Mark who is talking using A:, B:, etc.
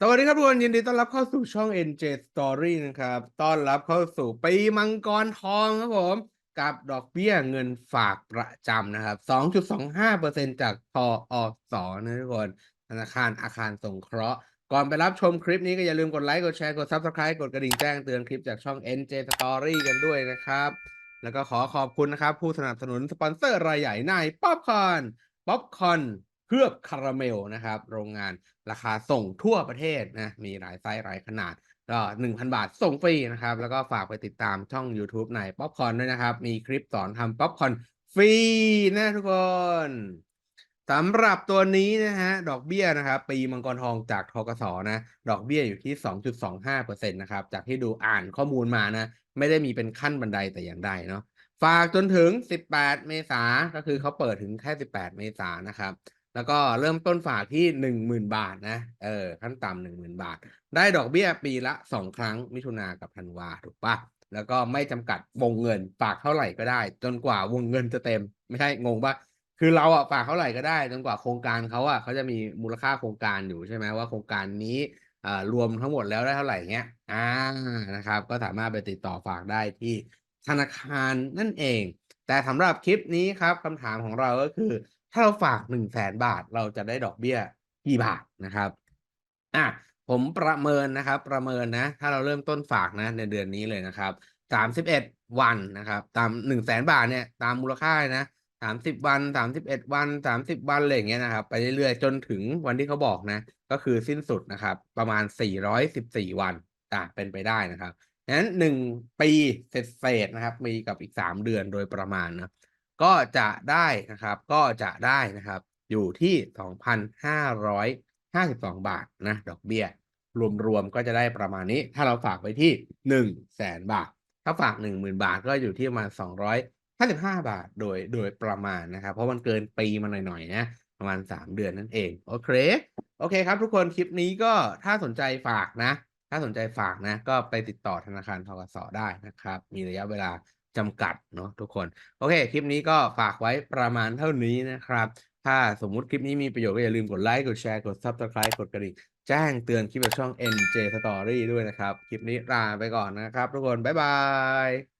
A: สวัสดีครับทุกคนยินดีต้อนรับเข้าสู่ช่อง NJ Story นะครับ ต้อนรับเข้าสู่ปีมังกรทองครับผม กับดอกเบี้ยเงินฝากประจำนะครับ 2.25%จากพออสนะทุกคนธนาคารอาคารสงเคราะห์ ก่อนไปรับชมคลิปนี้ก็อย่าลืมกดไลค์ กดแชร์ กด Subscribe กดกระดิ่งแจ้งเตือนคลิปจากช่อง NJ Story กันด้วยนะครับ แล้วก็ขอขอบคุณนะครับ ผู้สนับสนุนสปอนเซอร์รายใหญ่ในป๊อปคอนป๊อปคอน เคลือบคาราเมลนะครับ โรงงานราคาส่งทั่วประเทศนะมีหลายไซส์หลายขนาดก็1,000บาทส่งฟรีนะครับ แล้วก็ฝากไปติดตามช่อง YouTube ในป๊อปคอนด้วยนะครับ มีคลิปสอนทำป๊อปคอนฟรีนะทุกคนสำหรับตัวนี้นะฮะ ดอกเบี้ยนะครับปีมังกรทองจากทกสนะ ดอกเบี้ยอยู่ที่ 2.25%นะครับ จากที่ดูอ่านข้อมูลมานะ ไม่ได้มีเป็นขั้นบันไดแต่อย่างใดเนาะฝากจนถึง 18 เมษาก็คือเขาเปิดถึงแค่ 18 เมษานะครับ แล้วก็เริ่มต้นฝากที่10,000บาทนะ เออ ขั้นต่ำ10,000บาท ได้ดอกเบี้ยปีละ2ครั้งมิถุนากับธันวาถูกปะแล้วก็ไม่จำกัดวงเงินฝากเท่าไหร่ก็ได้ จนกว่าวงเงินจะเต็ม ไม่ใช่งงปะคือเราอะฝากเท่าไหร่ก็ได้ จนกว่าโครงการเขาอะเขาจะมีมูลค่าโครงการอยู่ใช่ไหมว่าโครงการนี้อ่ารวมทั้งหมดแล้วได้เท่าไหร่เงี้ยอ่านะครับ ก็สามารถไปติดต่อฝากได้ที่ธนาคารนั่นเอง แต่สำหรับคลิปนี้ครับคำถามของเราก็คือ ถ้าเราฝาก1 0 0 0 0แสนบาท เราจะได้ดอกเบี้ยกี่บาทนะครับอะผมประเมินนะครับประเมินนะ ถ้าเราเริ่มต้นฝากนะในเดือนนี้เลยนะครับ31วันนะครับ ตาม1 0 0 0 0แสนบาทเนี่ยตามมูลค่านะ30วัน31วัน30วันอะไรอย่างเงี้ยนะครับ ไปเรื่อยๆจนถึงวันที่เขาบอกนะ ก็คือสิ้นสุดนะครับ ประมาณ414วันอะเป็นไปได้นะครับ งั้น1ปีเศษๆนะครับ มีกับอีก3เดือนโดยประมาณนะก็จะได้นะครับ ก็จะได้นะครับ อยู่ที่2,552บาทนะ ดอกเบี้ย รวมๆก็จะได้ประมาณนี้ ถ้าเราฝากไปที่100,000บาท ถ้าฝาก10,000บาทก็อยู่ที่ประมาณ255บาทโดยโดยประมาณนะครับ เพราะมันเกินปีมาหน่อยๆนะประมาณ3เดือนนั่นเอง โอเค โอเคครับทุกคนคลิปนี้ก็ถ้าสนใจฝากนะ ถ้าสนใจฝากนะ ก็ไปติดต่อธนาคารทกสได้นะครับ มีระยะเวลาจำกัดเนาะทุกคน โอเค คลิปนี้ก็ฝากไว้ประมาณเท่านี้นะครับ ถ้าสมมุติคลิปนี้มีประโยชน์ก็อย่าลืมกดไลค์กดแชร์กด Subscribe กดกระดิ่งแจ้งเตือนคลิปจากช่อง NJ Story ด้วยนะครับ คลิปนี้ลาไปก่อนนะครับ ทุกคน บ๊ายบาย